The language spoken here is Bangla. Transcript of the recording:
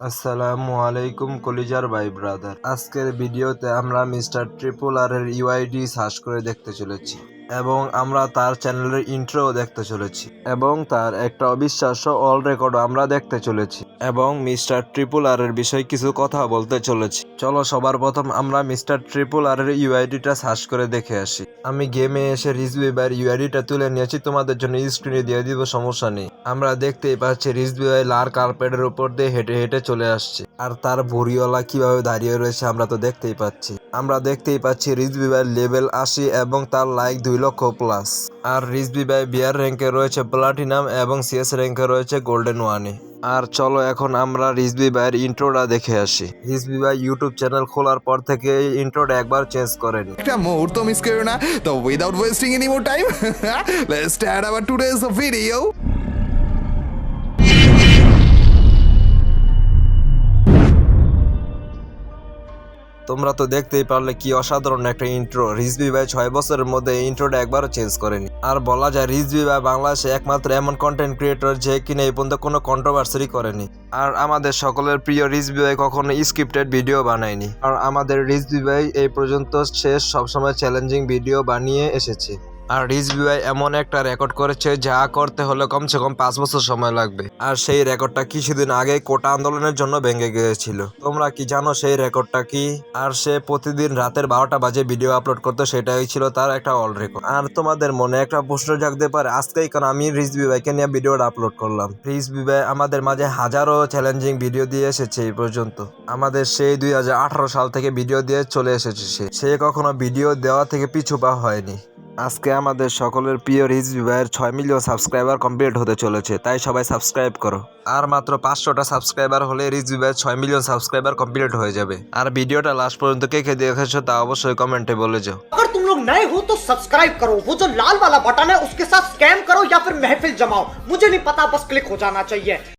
আসসালামু আলাইকুম কলিজার ভাই ব্রাদার। আজকের ভিডিওতে আমরা মিস্টার ট্রিপল আর এর ইউআইডি সার্চ করে দেখতে চলেছি। এবং আমরা তার চ্যানেলের ইন্ট্রো দেখতে চলেছি। এবং তার একটা অবিশ্বাস্য অল রেকর্ড আমরা দেখতে চলেছি। এবং মিস্টার ট্রিপল আর এর বিষয়ে কিছু কথা বলতে চলেছি। চলো সবার প্রথম আমরা মিস্টার ট্রিপল আর এর ইউআইডিটা সার্চ করে দেখে আসি। আমি গেমে এসে রিজবি ভাইয়ের ইউআইডিটা তুলে নিয়েছি, তোমাদের জন্য স্ক্রিনে দিয়ে দিব, সমস্যা নেই। আমরা দেখতেই পাচ্ছি রিজবি ভাই লাল কার্পেটের উপর দিয়ে হেঁটে হেঁটে চলে আসছে। আর তার ভরিওয়ালা কীভাবে দাঁড়িয়ে রয়েছে আমরা তো দেখতেই পাচ্ছি। আমরা দেখতেই পাচ্ছি রিজবি ভাইয়ের লেভেল আশি এবং তার লাইক দুই লক্ষ প্লাস। আর রিজবি বাই বিয়ার র্যাঙ্কে রয়েছে প্লাটিনাম এবং সিএস র্যাঙ্কে রয়েছে গোল্ডেন ওয়ানে আর চলো এখন আমরা রিজবি ভাইয়ের ইন্ট্রোটা দেখে আসি। রিজবি বাই ইউটিউব চ্যানেল খোলার পর থেকে ইন্ট্রোটা একবার চেঞ্জ করেনি একটা মুহূর্ত মিস করো না। তো without wasting any more time let's start our today's video তোমরা তো দেখতেই পারলে কি অসাধারণ একটা ইন্ট্রো রিজবি ভাই ছয় বছরের মধ্যে ইন্ট্রোটা একবারও চেঞ্জ করেনি। আর বলা যায় রিজবি ভাই বাংলাদেশে একমাত্র এমন কন্টেন্ট ক্রিয়েটর যে কিনা এই পর্যন্ত কোনো কন্ট্রোভার্সারি করেনি। আর আমাদের সকলের প্রিয় রিজবি ভাই কখনো স্ক্রিপ্টেড ভিডিও বানায়নি। আর আমাদের রিজবি ভাই এই পর্যন্ত শেষ সবসময় চ্যালেঞ্জিং ভিডিও বানিয়ে এসেছে। আর রিজবি ভাই এমন একটা রেকর্ড করেছে, যা করতে হলে কমসে কম পাঁচ বছর সময় লাগবে। আর সেই রেকর্ডটা কিছুদিন আগে কোটা আন্দোলনের জন্য ভেঙে গিয়েছিল। তোমরা কি জানো সেই রেকর্ডটা কি? আর সে প্রতিদিন রাতের বারোটা বাজে ভিডিও আপলোড করতো, সেটাই ছিল তার একটা অল রেকর্ড আর তোমাদের মনে একটা প্রশ্ন জাগতে পারে, আজকেই কারণ আমি রিজবি ভাইকে নিয়ে ভিডিওটা আপলোড করলাম? রিজবি ভাই আমাদের মাঝে হাজারো চ্যালেঞ্জিং ভিডিও দিয়ে এসেছে এই পর্যন্ত। আমাদের সেই দুই হাজার আঠারো সাল থেকে ভিডিও দিয়ে চলে এসেছে সে। সে কখনো ভিডিও দেওয়া থেকে পিছু পা হয়নি। আজকে আমাদের সকলের প্রিয় রিজভি ভাইয়ের ছয় মিলিয়ন সাবস্ক্রাইবার কমপ্লিট হতে চলেছে তাই সবাই সাবস্ক্রাইব করো আর মাত্র পাঁচশোটা সাবস্ক্রাইবার হলে রিজভি ভাইয়ের ছয় মিলিয়ন সাবস্ক্রাইবার কমপ্লিট হয়ে যাবে আর ভিডিওটা লাস্ট পর্যন্ত কে কে দেখেছো তা অবশ্যই কমেন্টে বলে যাও अगर तुम लोग नए हो तो सब्सक्राइब करो वो जो लाल वाला बटन है उसके साथ स्कैम करो या फिर महफिल जमाओ मुझे नहीं पता बस क्लिक हो जाना चाहिए